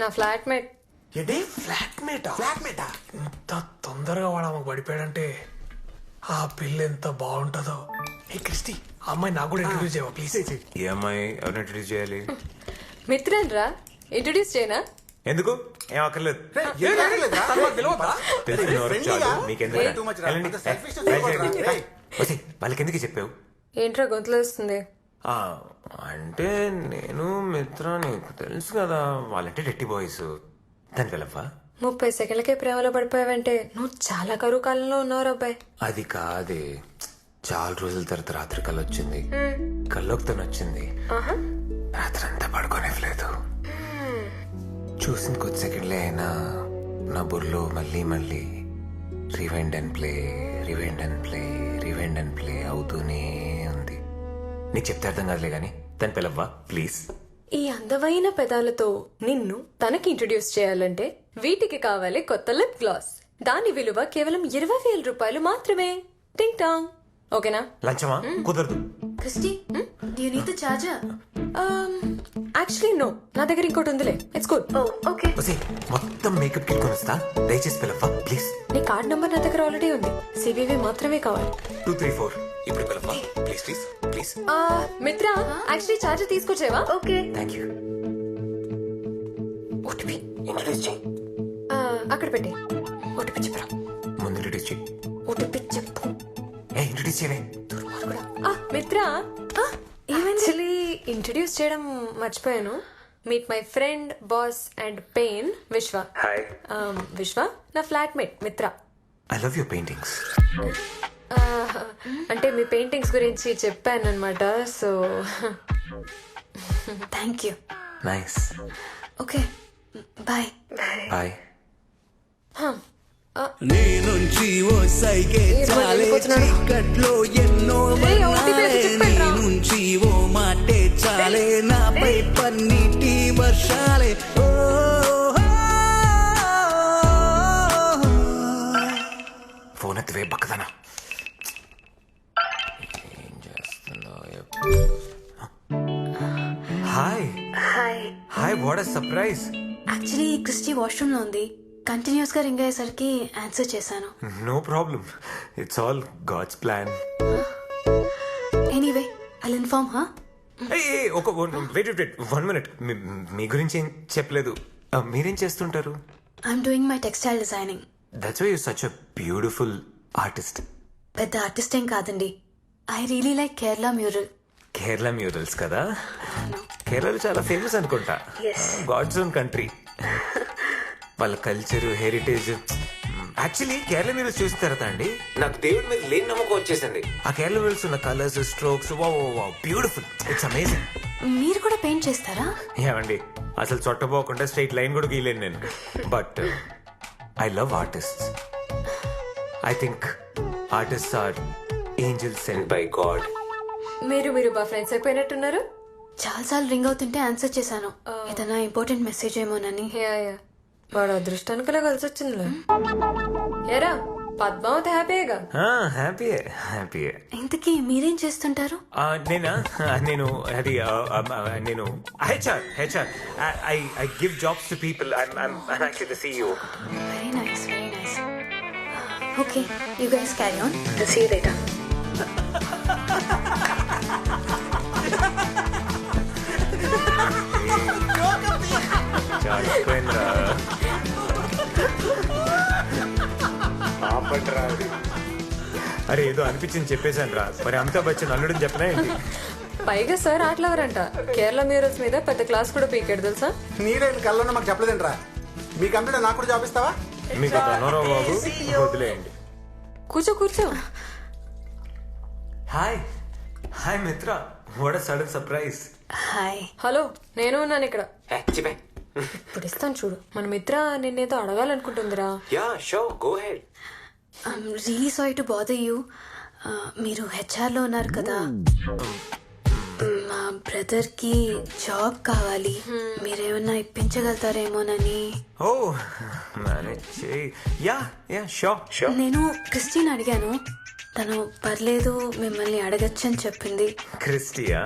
నా ఫ్లాట్మేట్. ఏంటి? ఫ్లాట్ మేటా ఫ్లాట్ మేటా ఇంత తొందరగా వాడు ఆమెకు పడిపోయాడంటే ఆ పిల్ల ఎంత బాగుంటుందో. ఏ క్రిస్టి ఆ అమ్మాయి నాకు కూడా ఇంట్రడ్యూస్ చేయవా ప్లీజ్ ఈ అమ్మాయి ఎవరిని ఇంట్రడ్యూస్ చేయాలి? మిత్రన్ రా ఇంట్రొడ్యూస్ చేయనా? ఎందుకు? ఏం అక్కర్లేదు. తెలిసిన చాలు. మీకెందుకు వెళ్ళండి. ఎందుకు చెప్పావు? ఏంట్రా గొంతులో వస్తుంది? అంటే నేను మిత్ర నీకు తెలుసు కదా వాళ్ళంటే డెట్టి బాయ్స్. దానికి వెళ్ళవా ముప్పై సెకండ్లకే ప్రేమలో పడిపోయావంటే నువ్వు చాలా కరువు కాలంలో ఉన్నావు అబ్బాయి అది కాదే. చాలా రోజుల తర్వాత రాత్రి కళ్ళు వచ్చింది. కల్లోకి తను వచ్చింది రాత్రి అంతా పడుకోనివ్వలేదు. చూసిన కొద్ది సెకండ్లే అయినా నా బుర్రలో మళ్ళీ మళ్ళీ rewind and play rewind and play rewind and play అవుతూనే నీకు చెప్తే అర్థం కాదులే కానీ దాని పిలవ్వా? ప్లీజ్. ఈ అందమైన పెదాలతో నిన్ను తనకి ఇంట్రొడ్యూస్ చేయాలంటే వీటికి కావాలి కొత్త లిప్ గ్లాస్ దాని విలువ కేవలం ఇరవై వేల రూపాయలు మాత్రమే. టింగ్ టాంగ్ ఓకేనా? లంచమా? కుదరదు. Christy, do you need the charger? Actually no నా దగ్గర ఇంకోటి ఉందిలే. It's good Oh, okay. వసే మొత్తం మేకప్ కిట్ కొనిస్తా. దయచేసి పిలవ్వా? ప్లీజ్. నీ కార్డ్ నంబర్ నా దగ్గర ఆల్రెడీ ఉంది. సివివి మాత్రమే కావాలి. టూ త్రీ ఫోర్ ఇప్పుడు పిలవ్వా ప్లీజ్ ప్లీజ్ ప్లీజ్ ఆ, మిత్ర యాక్చువల్లీ చార్జర్ తీసుకొచ్చేవా? Okay. Thank you OTP introduce చేయి. ఆ, అక్కడ పెట్టి. ఓటీపీ చెప్పరా? ముందు ఇంట్రడ్యూస్ చేయి. ఓటీపీ చెప్పు. ఏ ఇంట్రడ్యూస్ చేయలే దుర్మార్గుడా. ఆ, మిత్ర. యాక్చువల్లీ ఇంట్రడ్యూస్ చేయడం మర్చిపోయాను. Meet my friend boss and pain Vishwa. Hi Um, Vishwa నా flatmate Mitra. I love your paintings అంటే మీ పెయింటింగ్స్ గురించి చెప్పాను అనమాట so Thank you. Nice Okay. Bye. Bye నీ నుంచి ఓ మరి చాలే? చీకట్లో ఎన్నో. నీ నుంచి ఓ మాటే చాలే నాపై పన్నీటి వర్షాలే సర్ప్రైజ్? యాక్చువల్లీ క్రిస్టీ వాష్రూమ్లో ఉంది. కంటిన్యూస్గా రింగ్ అయ్యేసరికి ఆన్సర్ చేశాను. No problem it's all God's plan anyway I inform హా ఒక వెయిట్ వెయిట్ వన్ మినిట్ మీ గురించి ఏం చెప్పలేదు. మీరేం చేస్తుంటారు? I'm doing my textile designing that's why you such a beautiful artist పెద్ద ఆర్టిస్ట్ ఏం కాదండి. I really like Kerala mural Kerala murals కదా? కేరళలో చాలా ఫేమస్ అనుకుంటా. గాడ్స్ ఓన్ కంట్రీ వాళ్ళ culture heritage actually Kerala murals చూసిన తర్వాత అండి నాకు దేవుడి మీద లేని నమ్మకం వచ్చేసింది. ఆ కేరళ మ్యూరల్స్ ఉన్న కలర్స్ స్ట్రోక్స్ వా బ్యూటిఫుల్ ఇట్స్ అమేజింగ్ మీరు కూడా పెయింట్ చేస్తారా? ఏమండి అసలు చొట్టపోకుండా స్ట్రైట్ లైన్ కూడా గీయలేను నేను. But I love artist I think artist are angels send by God మీరు మీరు బా ఫ్రెండ్స్ అయిపోయినట్టున్నారు. చాలాసార్లు రింగ్ అవుతుంటే ఆన్సర్ చేశాను. ఏదైనా ఇంపార్టెంట్ మెసేజ్ ఏమోనని. వాడు అదృష్టానికిలా కలిసి వచ్చిందిలే ఎరా పద్మావతి హ్యాపీగా హ్యాపీయే హ్యాపీయే. ఇంతకీ మీరేం చేస్తుంటారు? నేనా? ఆ, నేను అది నేను HR HR. I I give jobs to people. I'm I'm actually the CEO very nice very nice okay you guys carry on see you later అది. అరే ఏదో అనిపించింది చెప్పేశాను రా మరి అమితాబ్ బచ్చన్ అల్లుడని చెప్పనా ఏంటి? పైగా సార్ ఆటలవరంట. కేరళ మ్యూరల్స్ మీద పెద్ద క్లాస్ కూడా పీకాడు తెలుసా? నీడైన కళ్ళలో మాకు చెప్పలేదంట్రా. మీ కంప్యూటర్ నాకు కూడా జాబ్ ఇస్తావా? మీకు ఒక అనోరావు బాబు వదిలేయండి. కూర్చో కూర్చో. Hi. Hi Mitra. What sudden surprise. Hi. Hello నేను ఉన్నాను ఇక్కడ. చెప్పే. ఇప్పుడు ఇస్తాను చూడు. మన మిత్ర నిన్నేదో అడగాలనుకుంటుందిరా. Yeah sure go ahead. I'm really sorry to bother you మీరు హెచ్ఆర్లో ఉన్నారు కదా. మా బ్రదర్కి జాబ్ కావాలి. మీరేమన్నా ఇప్పించగలుగుతారేమోనని. ఓ manage yeah yeah sure sure నేను క్రిస్టిన్ అడిగాను. తను పర్లేదు మిమ్మల్ని అడగచ్చని చెప్పింది. క్రిస్టియా?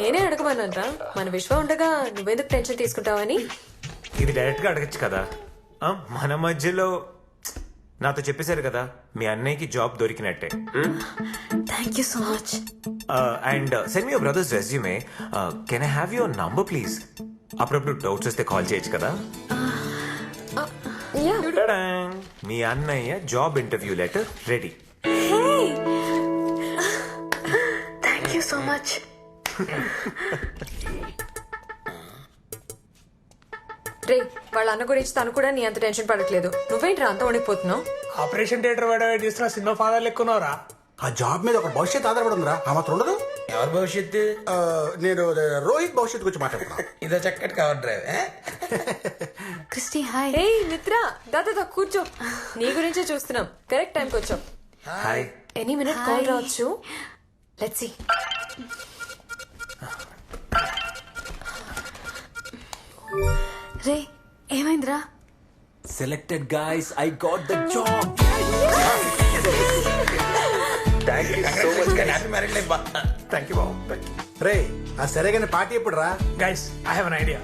నేనే అడగమన్నానరా మన విశ్వ ఉండగా నువ్వెందుకు టెన్షన్ తీసుకుంటావని. ఇది డైరెక్ట్గా అడగచ్చు కదా. ఆ, మన మధ్యలో నాతో చెప్పేశారు కదా మీ అన్నయ్యకి job దొరికినట్టే. Thank you so much and send me brother's resume can I have your number please అప్పుడప్పుడు డౌట్స్ వస్తే కాల్ చేయొచ్చు కదా. Yeah Ta-dang! మీ అన్నయ్య job interview letter ready so much రే వాళ్ళ అన్న గురించి తను కూడా నీ అంత టెన్షన్ పడట్లేదు. నువ్వేంట్రా అంత వణికిపోతున్నావు ఆపరేషన్ థియేటర్ వేడ చేస్తున్న సినిమా ఫాదర్ లెక్కున్నావురా ఆ జాబ్ మీద ఒక భవిష్యత్తు ఆధారపడి ఉందిరా. ఆ మాత్రం ఉండదు. ఎవరి భవిష్యత్తు? ఆ, నేను రోహిత్ భవిష్యత్తు గురించి మాట్లాడుతున్నా ఇదో చక్కటి కవర్ డ్రైవ్ ఏ? Christy hi. ఏ మిత్ర దాదా కూర్చో. నీ గురించే చూస్తున్నాం. కరెక్ట్ టైంకి వచ్చాం. హాయ్. ఎనీ మినిట్ కాల్ రావచ్చు. లెట్స్ సీ రే ఏమైందిరా? Selected guys, I got the job. Happy married life, బా. థ్యాంక్ యూ బాబు రే ఆ సరే కానీ పార్టీ ఎప్పుడు రా guys I have an idea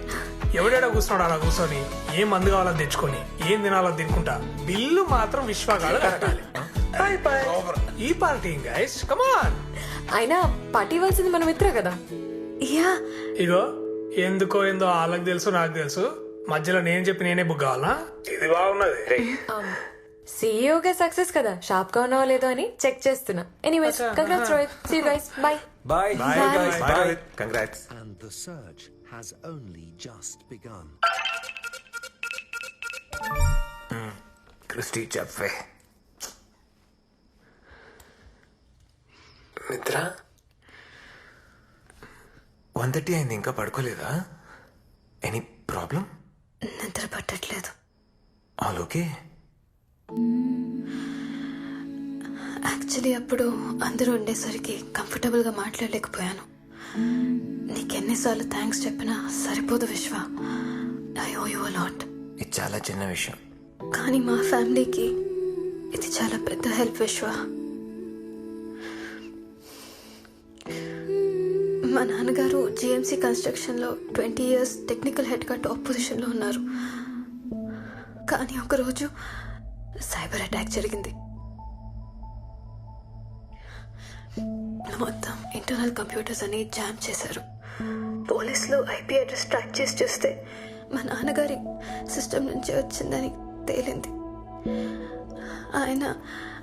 ఎవడేడా కూర్చున్నాడు అలా కూర్చొని ఏం మందు కావాలో తెచ్చుకొని ఏం తినాలో తినుకుంటా బిల్లు మాత్రం విశ్వగాడు కట్టాలి. ఈ party guys come on party ఇవ్వాల్సింది మన మిత్ర కదా? యా. ఇగో ఎందుకో ఏందో వాళ్ళకి తెలుసు నాకు తెలుసు. మధ్యలో నేను చెప్పి నేనే బుక్ కావాలా ఇది బాగున్నది. సీఈఓగా సక్సెస్ కదా? షాప్గా ఉన్నావో లేదో అని చెక్ చేస్తున్నా. Anyways congrats Rohit see you guys bye Bye. Bye guys. Bye congrats and the search has only just begun. Christy చెప్పే నిద్ర? వన్ థర్టీ అయింది ఇంకా పడుకోలేదా? ఎనీ ప్రాబ్లం నిద్ర పట్టట్లేదు. ఆల్ ఓకే యాక్చువల్లీ అప్పుడు అందరూ ఉండేసరికి కంఫర్టబుల్గా మాట్లాడలేకపోయాను. నీకెన్నిసార్లు థ్యాంక్స్ చెప్పినా సరిపోదు విశ్వ. ఐ ఓ యూ లాట్ ఇది చాలా చిన్న విషయం. కానీ మా ఫ్యామిలీకి ఇది చాలా పెద్ద హెల్ప్ విశ్వ. మా నాన్నగారు జిఎంసీ కన్స్ట్రక్షన్లో ట్వంటీ ఇయర్స్ టెక్నికల్ హెడ్గా టాప్ పొజిషన్లో ఉన్నారు. కానీ ఒకరోజు సైబర్ అటాక్ జరిగింది. మొత్తం ఇంటర్నల్ కంప్యూటర్స్ అని జామ్ చేశారు. పోలీసులు ఐపీ అడ్రస్ ట్రాక్ చేసి చూస్తే మా నాన్నగారి సిస్టమ్ నుంచి వచ్చిందని తేలింది. ఆయన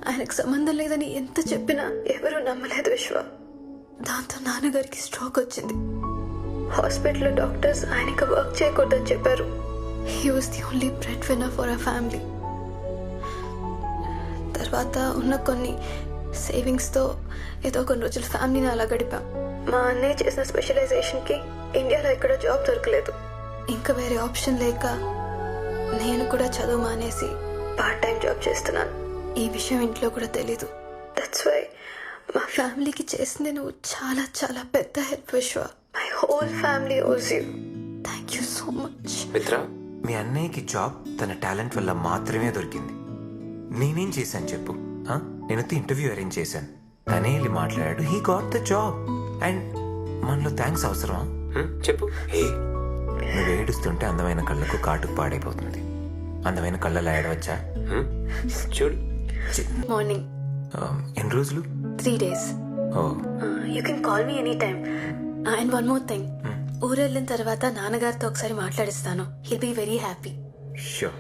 ఆయనకు సంబంధం లేదని ఎంత చెప్పినా ఎవరూ నమ్మలేదు విశ్వ. దాంతో నాన్నగారికి స్ట్రోక్ వచ్చింది. హాస్పిటల్లో డాక్టర్స్ ఆయనకి వర్క్ చేయకూడదని చెప్పారు. He was the only bread winner for a family తర్వాత ఉన్న కొన్ని సేవింగ్స్తో ఏదో కొన్ని రోజులు ఫ్యామిలీని అలా గడిపాం. మా అన్నయ్య చేసిన స్పెషలైజేషన్కి ఇండియాలో ఇక్కడ జాబ్ దొరకలేదు. ఇంకా వేరే ఆప్షన్ లేక నేను కూడా చదువు మానేసి పార్ట్ టైం జాబ్ చేస్తున్నాను. ఈ విషయం ఇంట్లో కూడా తెలీదు. దట్స్ వై మా ఫ్యామిలీకి చేసింది నువ్వు చాలా చాలా పెద్ద help Vishwa. My whole family owes you thank you so much Mitra మీ అన్నయ్యకి జాబ్ తన టాలెంట్ వల్ల మాత్రమే దొరికింది. నేనేం చేశాను చెప్పు? ఆ? నేనైతే ఇంటర్వ్యూ అరేంజ్ చేశాను. తనే వెళ్ళి మాట్లాడాడు he got the job and మనలో థ్యాంక్స్ అవసరమా? చెప్పు. నువ్వు ఏడుస్తుంటే అందమైన కళ్ళకు కాటుకు పాడైపోతుంది. అందమైన కళ్ళలో ఏడవచ్చా? చూడు. మార్నింగ్ ఆ, ఎన్ని రోజులు? Three days oh. You can call me any time and one more thing ఊరు వెళ్ళిన తర్వాత నాన్నగారితో ఒకసారి మాట్లాడిస్తాను. He'll be very happy sure